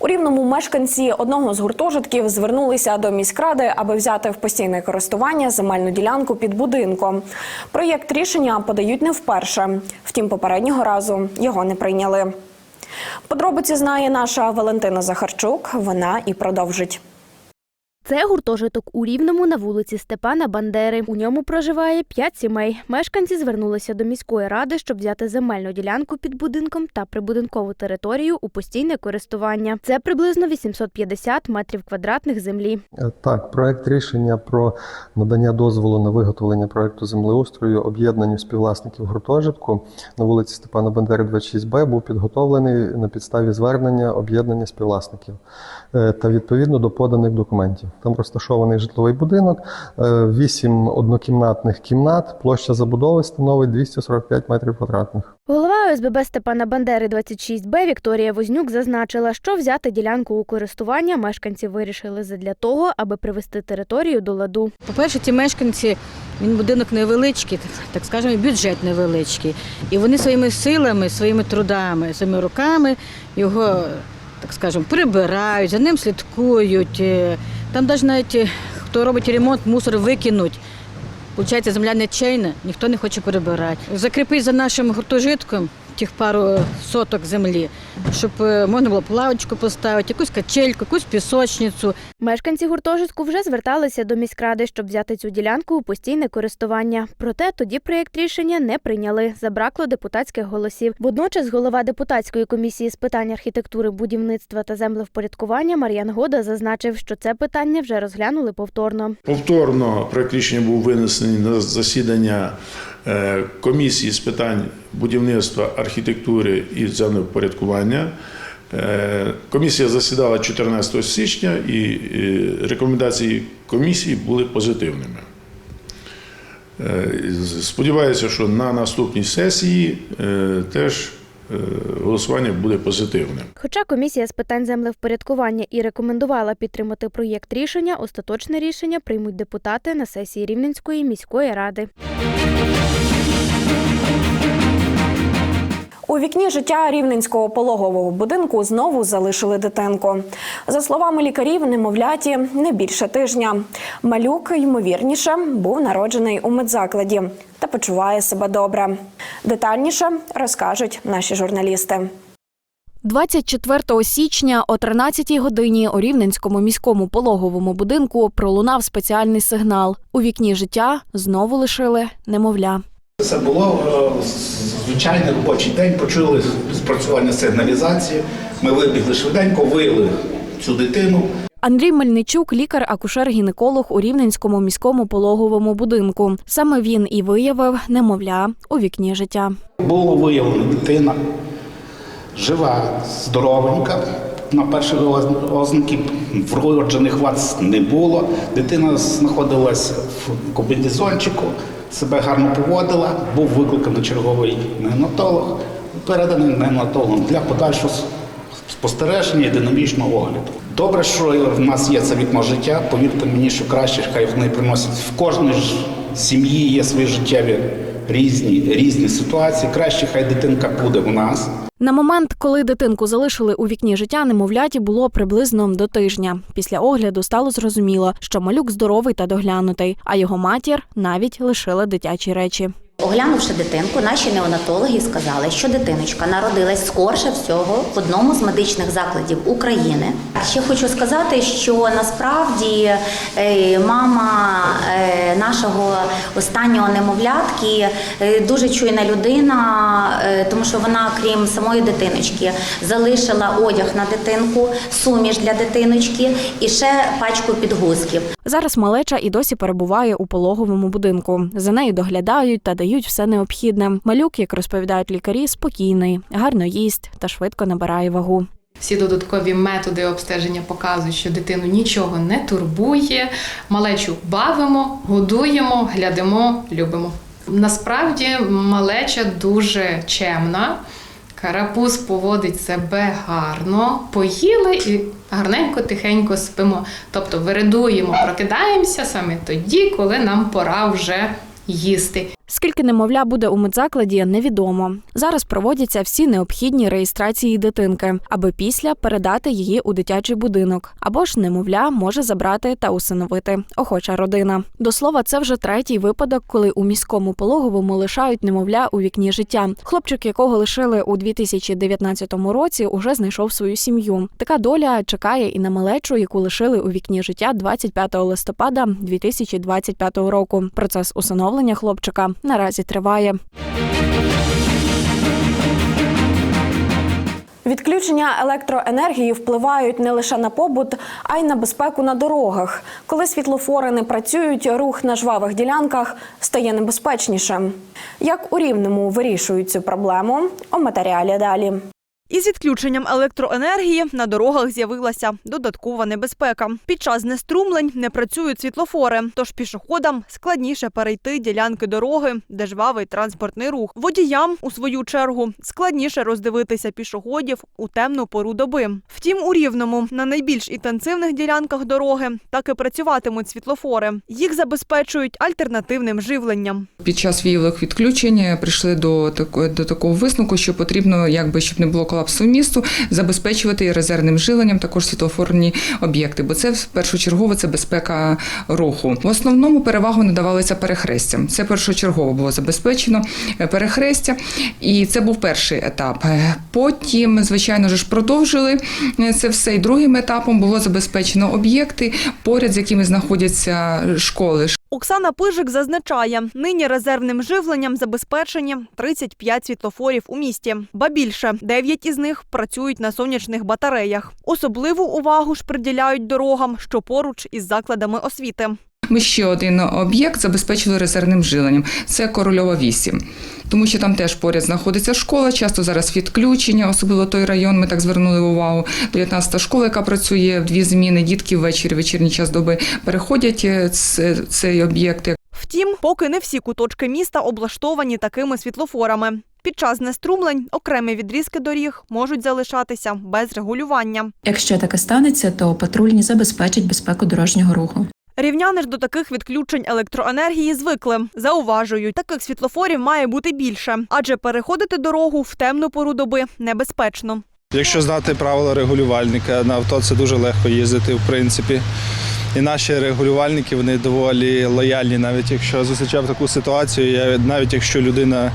У рівному мешканці одного з гуртожитків звернулися до міськради, аби взяти в постійне користування земельну ділянку під будинком. Проєкт рішення подають не вперше. Втім, попереднього разу його не прийняли. Подробиці знає наша Валентина Захарчук. Вона і продовжить. Це гуртожиток у Рівному на вулиці Степана Бандери. У ньому проживає п'ять сімей. Мешканці звернулися до міської ради, щоб взяти земельну ділянку під будинком та прибудинкову територію у постійне користування. Це приблизно 850 метрів квадратних землі. Е, Так, проект рішення про надання дозволу на виготовлення проекту землеустрою об'єднанню співвласників гуртожитку на вулиці Степана Бандери, 26Б був підготовлений на підставі звернення об'єднання співвласників е, та відповідно до поданих документів. Там розташований житловий будинок, е, вісім однокімнатних кімнат, площа забудови становить 245 метрів квадратних. Голова ОСББ Степана Бандери 26Б Вікторія Вознюк зазначила, що взяти ділянку у користування мешканці вирішили задля того, аби привести територію до ладу. По-перше, ті мешканці, він будинок невеличкий, так скажемо, і бюджет невеличкий. І вони своїми силами, своїми трудами, своїми руками його, так скажемо, прибирають, за ним слідкують. Там навіть навіть хто робить ремонт, мусор викинуть. Получається, земля нечайна, ніхто не хоче перебирати. Закріпить за нашим гуртожитком тих пару соток землі, щоб е, можна було плавочку поставити, якусь качельку, якусь пісочницю. Мешканці гуртожитку вже зверталися до міськради, щоб взяти цю ділянку у постійне користування. Проте тоді проєкт рішення не прийняли. Забракло депутатських голосів. Водночас голова депутатської комісії з питань архітектури, будівництва та землевпорядкування Мар'ян Года зазначив, що це питання вже розглянули повторно. Повторно проект рішення був винесений на засідання е, комісії з питань будівництва, архітектури і землевпорядкування. Е, Комісія засідала 14 січня і е, рекомендації комісії були позитивними. Е, Сподіваюся, що на наступній сесії е, теж е, голосування буде позитивним. Хоча комісія з питань землевпорядкування і рекомендувала підтримати проєкт рішення, остаточне рішення приймуть депутати на сесії Рівненської міської ради. У вікні життя рівненського пологового будинку знову залишили дитинку. За словами лікарів, немовляті не більше тижня. Малюк, ймовірніше, був народжений у медзакладі та почуває себе добре. Детальніше розкажуть наші журналісти. 24 січня о 13 годині у Рівненському міському пологовому будинку пролунав спеціальний сигнал. У вікні життя знову лишили немовля. Це було е, звичайний робочий день, почули спрацювання сигналізації. Ми вибігли швиденько, виявили цю дитину. Андрій Мельничук, лікар-акушер-гінеколог у Рівненському міському пологовому будинку. Саме він і виявив немовля у вікні життя. Було виявлено дитина жива, здоровенька. На перші оз- ознаки вроджених вад не було. Дитина знаходилась в комбінезончику, себе гарно поводила, був викликаний черговий неонатолог, переданий неонатологом для подальшого спостереження і динамічного огляду. Добре, що в нас є це вікно життя. Повірте мені, що краще, хай вони приносять в кожній сім'ї є свої життєві різні, різні ситуації. Краще, хай дитинка буде у нас. На момент, коли дитинку залишили у вікні життя, немовляті було приблизно до тижня. Після огляду стало зрозуміло, що малюк здоровий та доглянутий, а його матір навіть лишила дитячі речі. Оглянувши дитинку, наші неонатологи сказали, що дитиночка народилась скорше всього в одному з медичних закладів України. Ще хочу сказати, що насправді е, мама е, нашого останнього немовлятки е, дуже чуйна людина, тому що вона, крім самої дитиночки, залишила одяг на дитинку, суміш для дитиночки і ще пачку підгузків. Зараз малеча і досі перебуває у пологовому будинку. За нею доглядають та дають все необхідне. Малюк, як розповідають лікарі, спокійний, гарно їсть та швидко набирає вагу. Всі додаткові методи обстеження показують, що дитину нічого не турбує. Малечу бавимо, годуємо, глядимо, любимо. Насправді малеча дуже чемна. Карапуз поводить себе гарно, поїли і гарненько, тихенько спимо. Тобто виридуємо, прокидаємося саме тоді, коли нам пора вже їсти. Скільки немовля буде у медзакладі, невідомо. Зараз проводяться всі необхідні реєстрації дитинки, аби після передати її у дитячий будинок. Або ж немовля може забрати та усиновити охоча родина. До слова, це вже третій випадок, коли у міському пологовому лишають немовля у вікні життя. Хлопчик, якого лишили у 2019 році, уже знайшов свою сім'ю. Така доля чекає і на малечу, яку лишили у вікні життя 25 листопада 2025 року. Процес усиновлення хлопчика наразі триває. Відключення електроенергії впливають не лише на побут, а й на безпеку на дорогах. Коли світлофори не працюють, рух на жвавих ділянках стає небезпечнішим. Як у рівному вирішують цю проблему у матеріалі далі. Із відключенням електроенергії на дорогах з'явилася додаткова небезпека. Під час знеструмлень не працюють світлофори, тож пішоходам складніше перейти ділянки дороги, де жвавий транспортний рух. Водіям, у свою чергу, складніше роздивитися пішоходів у темну пору доби. Втім, у рівному на найбільш інтенсивних ділянках дороги так і працюватимуть світлофори. Їх забезпечують альтернативним живленням. Під час віялових відключень прийшли до такого до такого висновку, що потрібно, якби щоб не було колапсу місту, забезпечувати резервним жиленням також світлофорні об'єкти, бо це першочергово це безпека руху. В основному перевагу надавалися перехрестям. Це першочергово було забезпечено е, перехрестя, і це був перший етап. Е, Потім, звичайно ж, продовжили е, це все. І другим етапом було забезпечено об'єкти, поряд з якими знаходяться школи. Оксана Пижик зазначає, нині резервним живленням забезпечені 35 світлофорів у місті. Ба більше, 9 із них працюють на сонячних батареях. Особливу увагу ж приділяють дорогам, що поруч із закладами освіти. Ми ще один об'єкт забезпечили резервним жиленням. Це Корольова 8. Тому що там теж поряд знаходиться школа, часто зараз відключення, особливо той район. Ми так звернули увагу. 19-та школа, яка працює в дві зміни. Дітки ввечері, вечірній час доби переходять е, цей об'єкт. Втім, поки не всі куточки міста облаштовані такими світлофорами. Під час знеструмлень окремі відрізки доріг можуть залишатися без регулювання. Якщо таке станеться, то патрульні забезпечать безпеку дорожнього руху. Рівняни ж до таких відключень електроенергії звикли. Зауважують, таких світлофорів має бути більше, адже переходити дорогу в темну пору доби небезпечно. Якщо знати правила регулювальника, на авто це дуже легко їздити, в принципі. І наші регулювальники вони доволі лояльні, навіть якщо зустрічав таку ситуацію, я, навіть якщо людина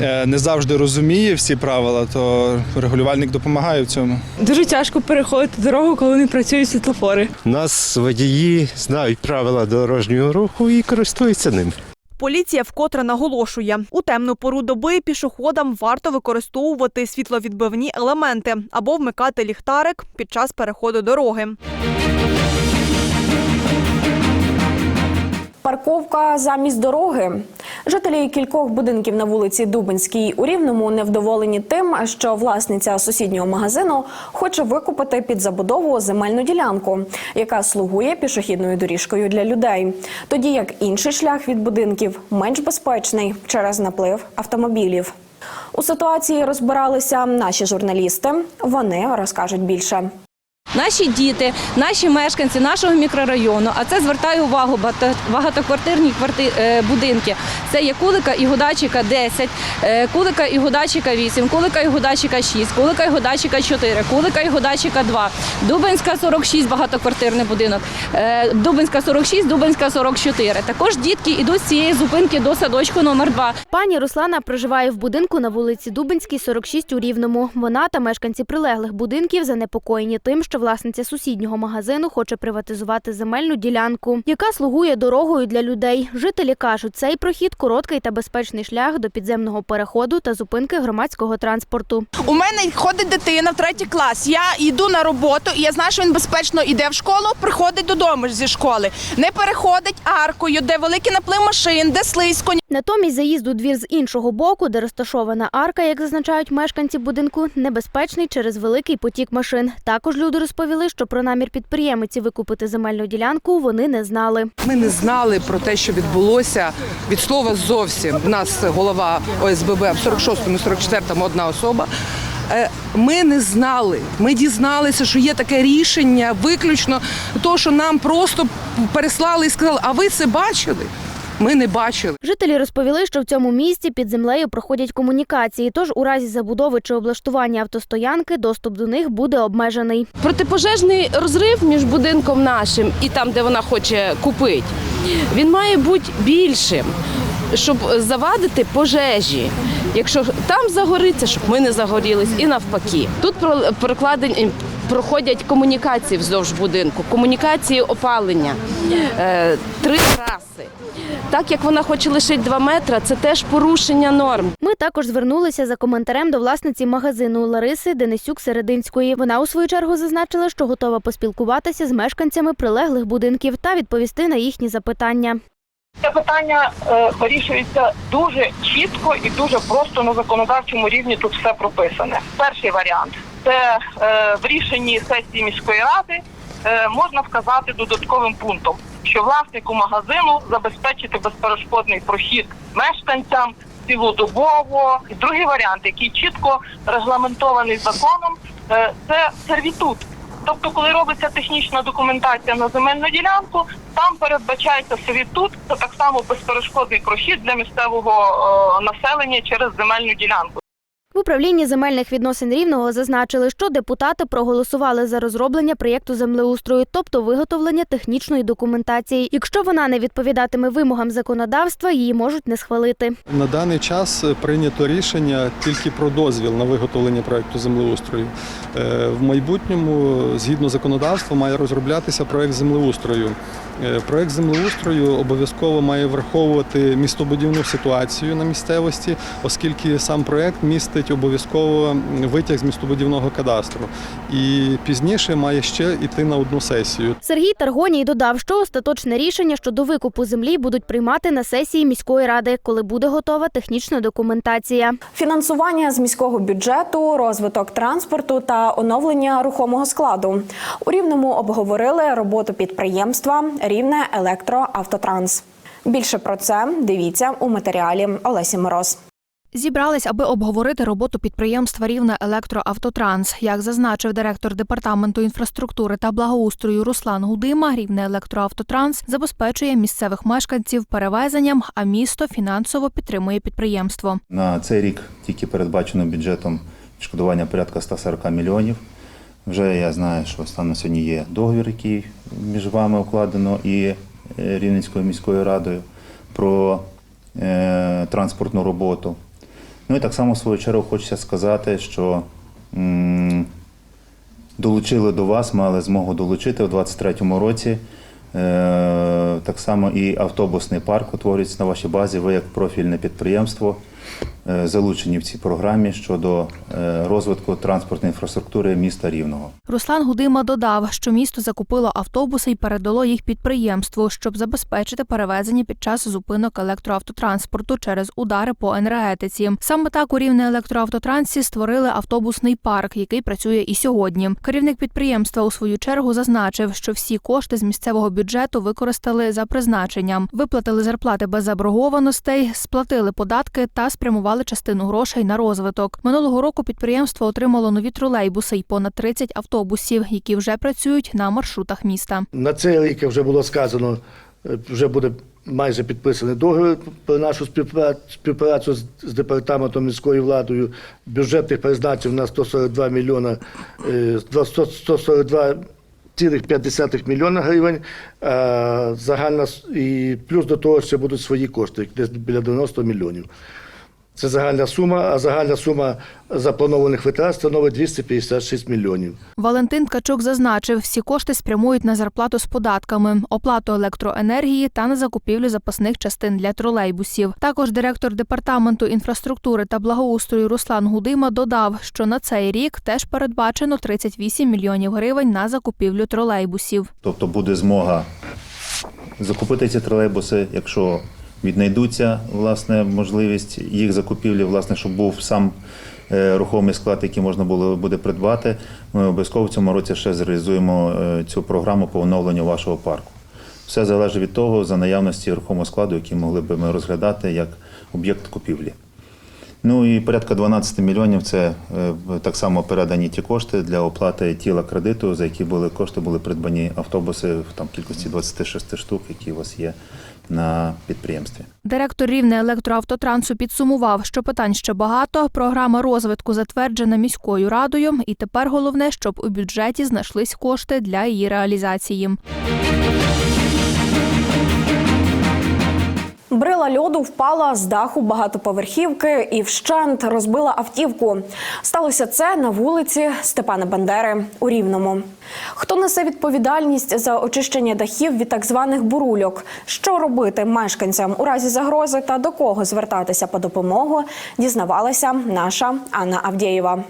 не завжди розуміє всі правила, то регулювальник допомагає в цьому. Дуже тяжко переходити дорогу, коли не працюють світлофори. Нас водії знають правила дорожнього руху і користуються ними. Поліція вкотре наголошує, у темну пору доби пішоходам варто використовувати світловідбивні елементи або вмикати ліхтарик під час переходу дороги. Парковка замість дороги. Жителі кількох будинків на вулиці Дубинській у Рівному невдоволені тим, що власниця сусіднього магазину хоче викупити під забудову земельну ділянку, яка слугує пішохідною доріжкою для людей. Тоді як інший шлях від будинків менш безпечний через наплив автомобілів. У ситуації розбиралися наші журналісти. Вони розкажуть більше. Наші діти, наші мешканці нашого мікрорайону, а це звертаю увагу багато- багатоквартирні е, будинки. Це є Кулика і Гудачика 10, е, Кулика і Гудачика 8, Кулика і Гудачика 6, Кулика і Гудачика 4, Кулика і Гудачика 2, Дубинська 46, багатоквартирний будинок, е, Дубинська 46, Дубинська 44. Також дітки йдуть з цієї зупинки до садочку номер 2. Пані Руслана проживає в будинку на вулиці Дубинській, 46 у Рівному. Вона та мешканці прилеглих будинків занепокоєні тим, що власниця сусіднього магазину хоче приватизувати земельну ділянку, яка слугує дорогою для людей. Жителі кажуть, цей прохід короткий та безпечний шлях до підземного переходу та зупинки громадського транспорту. У мене ходить дитина в третій клас. Я йду на роботу, і я знаю, що він безпечно йде в школу, приходить додому зі школи. Не переходить аркою, де великий наплив машин, де слизько. Натомість заїзд у двір з іншого боку, де розташована арка, як зазначають мешканці будинку, небезпечний через великий потік машин. Також люди розповіли, що про намір підприємиці викупити земельну ділянку вони не знали. Ми не знали про те, що відбулося від слова зовсім. У нас голова ОСББ в 46-му, 44-му одна особа. Е, Ми не знали. Ми дізналися, що є таке рішення виключно того, що нам просто переслали і сказали, а ви це бачили? Ми не бачили. Жителі розповіли, що в цьому місці під землею проходять комунікації, тож у разі забудови чи облаштування автостоянки доступ до них буде обмежений. Протипожежний розрив між будинком нашим і там, де вона хоче купити, він має бути більшим, щоб завадити пожежі. Якщо там загориться, щоб ми не загорілись, і навпаки. Тут про- прокладені проходять комунікації вздовж будинку, комунікації опалення, е, три траси. Так як вона хоче лишити 2 метри, це теж порушення норм. Ми також звернулися за коментарем до власниці магазину Лариси Денисюк Серединської. Вона у свою чергу зазначила, що готова поспілкуватися з мешканцями прилеглих будинків та відповісти на їхні запитання. Це питання е, вирішується дуже чітко і дуже просто на законодавчому рівні. Тут все прописане. Перший варіант це е, в рішенні сесії міської ради е, можна вказати додатковим пунктом, що власнику магазину забезпечити безперешкодний прохід мешканцям цілодобово. І другий варіант, який чітко регламентований законом, е, це сервітут. Тобто, коли робиться технічна документація на земельну ділянку, там передбачається сервітут, це так само безперешкодний прохід для місцевого е, населення через земельну ділянку. В управлінні земельних відносин рівного зазначили, що депутати проголосували за розроблення проєкту землеустрою, тобто виготовлення технічної документації. Якщо вона не відповідатиме вимогам законодавства, її можуть не схвалити. На даний час прийнято рішення тільки про дозвіл на виготовлення проекту землеустрою. Е, В майбутньому, згідно законодавства, має розроблятися проект землеустрою. Е, Проект землеустрою обов'язково має враховувати містобудівну ситуацію на місцевості, оскільки сам проект містить обов'язково витяг з містобудівного кадастру. І пізніше має ще йти на одну сесію. Сергій Таргоній додав, що остаточне рішення щодо викупу землі будуть приймати на сесії міської ради, коли буде готова технічна документація. Фінансування з міського бюджету, розвиток транспорту та оновлення рухомого складу. У Рівному обговорили роботу підприємства Рівне Електроавтотранс. Більше про це дивіться у матеріалі Олесі Мороз. Зібрались, аби обговорити роботу підприємства Рівне Електроавтотранс. Як зазначив директор департаменту інфраструктури та благоустрою Руслан Гудима, Рівне Електроавтотранс забезпечує місцевих мешканців перевезенням, а місто фінансово підтримує підприємство. На цей рік тільки передбачено бюджетом відшкодування порядка 140 мільйонів. Вже я знаю, що станом сьогодні є договір, який між вами укладено і е, Рівненською міською радою про е, транспортну роботу. Ну і так само, в свою чергу, хочеться сказати, що м, долучили до вас, мали змогу долучити у 2023 році. Е, Так само і автобусний парк утворюється на вашій базі. Ви як профільне підприємство залучені в цій програмі щодо е, розвитку транспортної інфраструктури міста Рівного. Руслан Гудима додав, що місто закупило автобуси і передало їх підприємству, щоб забезпечити перевезення під час зупинок електроавтотранспорту через удари по енергетиці. Саме так у рівне електроавтотрансі створили автобусний парк, який працює і сьогодні. Керівник підприємства у свою чергу зазначив, що всі кошти з місцевого бюджету використали за призначенням, виплатили зарплати без заборгованостей, сплатили податки та спрямували частину грошей на розвиток. Минулого року підприємство отримало нові тролейбуси і понад 30 автобусів, які вже працюють на маршрутах міста. На цей рік, вже було сказано, е, вже буде майже підписаний договір про нашу співпра- співпрацю з, департаментом міською владою. Бюджетних призначень на 142 мільйона е, 142 цілих 50 мільйона гривень, загальна і плюс до того ще будуть свої кошти, десь біля 90 мільйонів. Це загальна сума, а загальна сума запланованих витрат становить 256 мільйонів. Валентин Ткачук зазначив, всі кошти спрямують на зарплату з податками, оплату електроенергії та на закупівлю запасних частин для тролейбусів. Також директор департаменту інфраструктури та благоустрою Руслан Гудима додав, що на цей рік теж передбачено 38 мільйонів гривень на закупівлю тролейбусів. Тобто буде змога закупити ці тролейбуси, якщо віднайдуться власне можливість їх закупівлі, власне, щоб був сам е, рухомий склад, який можна було буде придбати. Ми обов'язково в цьому році ще зреалізуємо е, цю програму по оновленню вашого парку. Все залежить від того, за наявності рухомого складу, який могли б ми розглядати як об'єкт купівлі. Ну і порядка 12 мільйонів це е, так само передані ті кошти для оплати тіла кредиту, за які були кошти були придбані автобуси в там кількості 26 штук, які у вас є на підприємстві. Директор Рівне електроавтотрансу підсумував, що питань ще багато. Програма розвитку затверджена міською радою, і тепер головне, щоб у бюджеті знайшлись кошти для її реалізації. Брила льоду впала з даху багатоповерхівки і вщент розбила автівку. Сталося це на вулиці Степана Бандери у Рівному. Хто несе відповідальність за очищення дахів від так званих бурульок? Що робити мешканцям у разі загрози та до кого звертатися по допомогу? Дізнавалася наша Анна Авдєєва.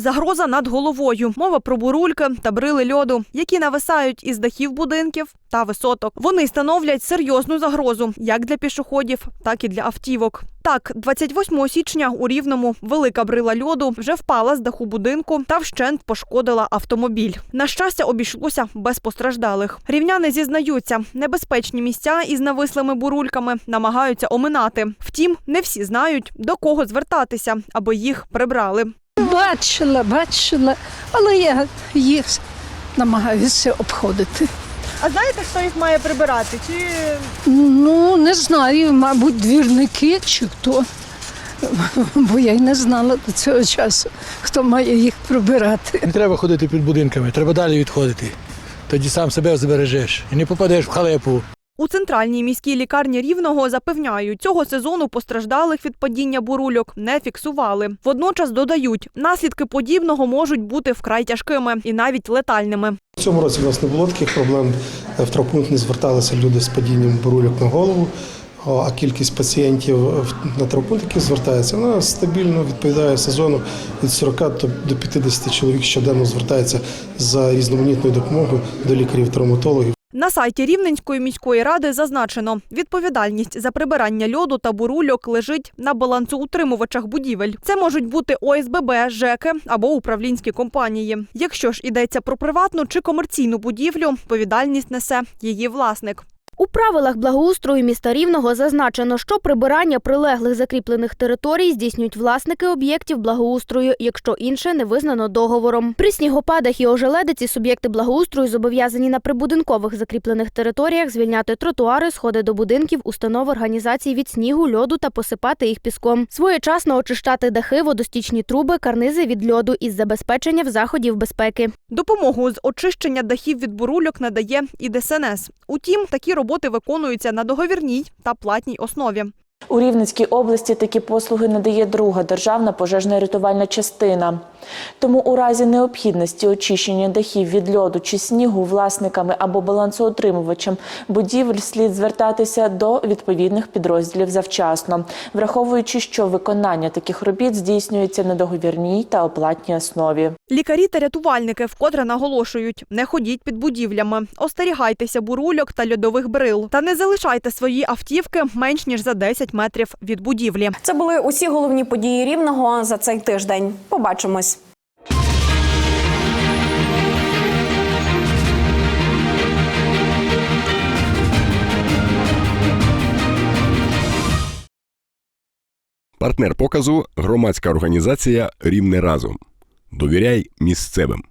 Загроза над головою. Мова про бурульки та брили льоду, які нависають із дахів будинків та висоток. Вони становлять серйозну загрозу як для пішоходів, так і для автівок. Так, 28 січня у Рівному велика брила льоду вже впала з даху будинку та вщент пошкодила автомобіль. На щастя, обійшлося без постраждалих. Рівняни зізнаються, небезпечні місця із навислими бурульками намагаються оминати. Втім, не всі знають до кого звертатися, аби їх прибрали. Бачила, бачила, але я їх намагаюся обходити. А знаєте, хто їх має прибирати? Чи Ну, не знаю, мабуть, двірники чи хто. Бо я й не знала до цього часу, хто має їх прибирати. Не треба ходити під будинками, треба далі відходити. Тоді сам себе збережеш і не попадеш в халепу. У центральній міській лікарні Рівного запевняють, цього сезону постраждалих від падіння бурульок не фіксували. Водночас додають, наслідки подібного можуть бути вкрай тяжкими і навіть летальними. В цьому році у нас не було таких проблем. В травпункт не зверталися люди з падінням бурульок на голову. А кількість пацієнтів на травпункт, які звертаються, вона стабільно відповідає сезону від 40 до 50 чоловік щоденно звертається за різноманітною допомогою до лікарів-травматологів. На сайті Рівненської міської ради зазначено, відповідальність за прибирання льоду та бурульок лежить на балансоутримувачах будівель. Це можуть бути ОСББ, ЖЕКи або управлінські компанії. Якщо ж йдеться про приватну чи комерційну будівлю, відповідальність несе її власник. У правилах благоустрою міста Рівного зазначено, що прибирання прилеглих закріплених територій здійснюють власники об'єктів благоустрою, якщо інше не визнано договором. При снігопадах і ожеледиці суб'єкти благоустрою зобов'язані на прибудинкових закріплених територіях звільняти тротуари, сходи до будинків, установ організацій від снігу, льоду та посипати їх піском. Своєчасно очищати дахи, водостічні труби, карнизи від льоду із забезпеченням заходів безпеки. Допомогу з очищення дахів від бурульок надає і ДСНС. Утім, такі роботи виконуються на договірній та платній основі. У Рівненській області такі послуги надає друга державна пожежна рятувальна частина. Тому у разі необхідності очищення дахів від льоду чи снігу власниками або балансоутримувачем будівель слід звертатися до відповідних підрозділів завчасно, враховуючи, що виконання таких робіт здійснюється на договірній та оплатній основі. Лікарі та рятувальники вкотре наголошують: не ходіть під будівлями, остерігайтеся бурульок та льодових брил, та не залишайте свої автівки менш ніж за 10 метрів від будівлі. Це були усі головні події рівного за цей тиждень. Побачимось. Партнер показу громадська організація Рівне разом. Довіряй місцевим.